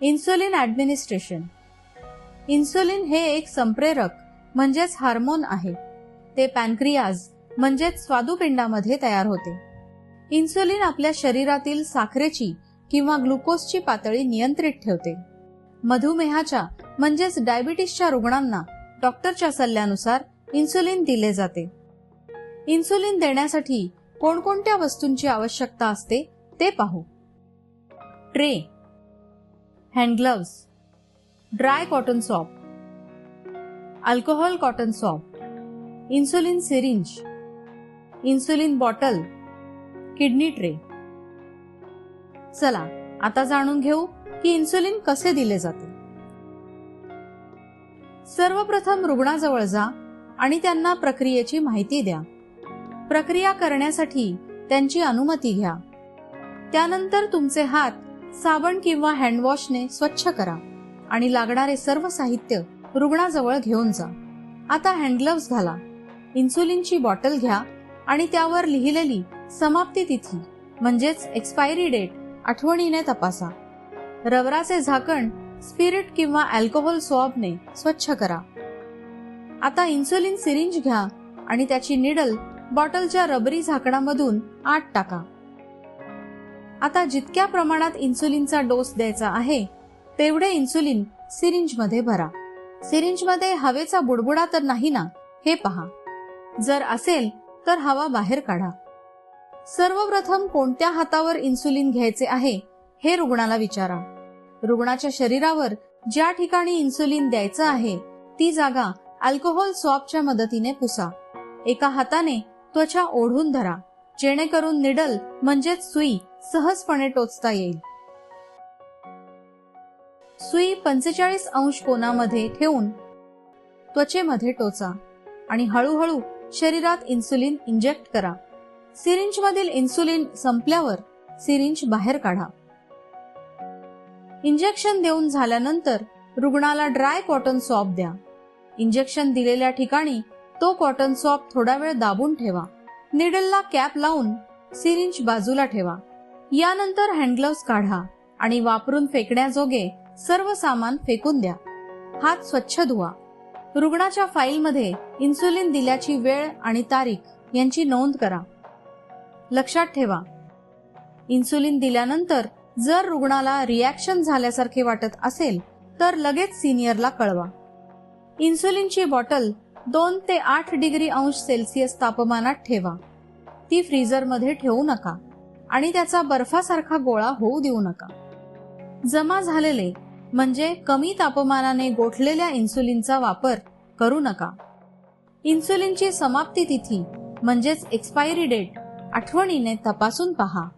Insulin administration insulin हे एक संप्रेरक म्हणजेच हार्मोन आहे. ते पॅनक्रियाज म्हणजेच स्वादुपिंडामध्ये तयार होते. इन्सुलिन आपल्या शरीरातील साखरेची किंवा ग्लुकोजची पातळी नियंत्रित ठेवते. मधुमेहाच्या म्हणजेच डायबिटीसच्या रुग्णांना डॉक्टरच्या सल्ल्यानुसार इन्सुलिन दिले जाते. इन्सुलिन देण्यासाठी कोणकोणत्या वस्तूंची आवश्यकता असते ते पाहू. Tray hand gloves dry cotton swab alcohol cotton swab insulin syringe insulin bottle kidney tray. चला आता जाणून घेऊ की इन्सुलिन कसे दिले जाते. सर्वप्रथम रुग्णाजवळ जा आणि त्यांना प्रक्रियेची माहिती द्या. प्रक्रिया करण्यासाठी त्यांची अनुमती घ्या. त्यानंतर तुमचे हात साबण किंवा हँडवॉशने स्वच्छ करा आणि लागणारे सर्व साहित्य रुग्णाजवळ घेऊन जा. आता हँडग्लव्स घाला. इन्सुलिनची बॉटल घ्या आणि त्यावर लिहिलेली समाप्ती तिथी म्हणजेच एक्सपायरी डेट आठवणीने तपासा. रबराचे झाकण स्पिरिट किंवा अल्कोहोल स्वॉबने स्वच्छ करा. आता इन्सुलिन सिरिंज घ्या आणि त्याची निडल बॉटलच्या रबरी झाकणामधून आत टाका. आता जितक्या प्रमाणात इन्सुलिनचा डोस द्यायचा आहे तेवढे इन्सुलिन सिरिंजमध्ये भरा. सिरिंजमध्ये हवेचा बुडबुडा तर नाही ना? हे पहा. जर असेल तर हवा बाहेर काढा. सर्वप्रथम कोणत्या हातावर इन्सुलिन घ्यायचे आहे हे रुग्णाला विचारा. रुग्णाच्या शरीरावर ज्या ठिकाणी इन्सुलिन द्यायचं आहे ती जागा अल्कोहोल स्वॉपच्या मदतीने पुसा. एका हाताने त्वचा ओढून धरा. जेणेकरून निडल म्हणजेच सुई सहजपणे टोचता येईल. सुई पंचेचाळीस अंश कोनामध्ये ठेवून त्वचेमध्ये टोचा आणि हळूहळू शरीरात इन्सुलिन इंजेक्ट करा. सिरिंज मधील इन्सुलिन संपल्यावर सिरिंज बाहेर काढा. इंजेक्शन देऊन झाल्यानंतर रुग्णाला ड्राय कॉटन सॉप द्या. इंजेक्शन दिलेल्या ठिकाणी तो कॉटन सॉप थोडा वेळ दाबून ठेवा. निडलला कॅप लावून सिरिंज बाजूला ठेवा. यानंतर हँडग्लोव्स काढा आणि वापरून फेकण्याजोगे सर्व सामान फेकून द्या. हात स्वच्छ धुवा. रुग्णाच्या फाईलमध्ये इन्सुलिन दिल्याची वेळ आणि तारीख यांची नोंद करा. लक्षात ठेवा. इन्सुलिन दिल्यानंतर जर रुग्णाला रिॲक्शन झाल्यासारखे वाटत असेल तर लगेच सिनियरला कळवा. इन्सुलिनची बॉटल दोन ते आठ डिग्री अंश सेल्सिअस तापमानात ठेवा. ती फ्रीझरमध्ये ठेवू नका आणि त्याचा बर्फासारखा गोळा होऊ देऊ नका. जमा झालेले म्हणजे कमी तापमानाने गोठलेल्या इन्सुलिनचा वापर करू नका. इन्सुलिनची समाप्ती तिथी म्हणजेच एक्सपायरी डेट आठवणीने तपासून पहा.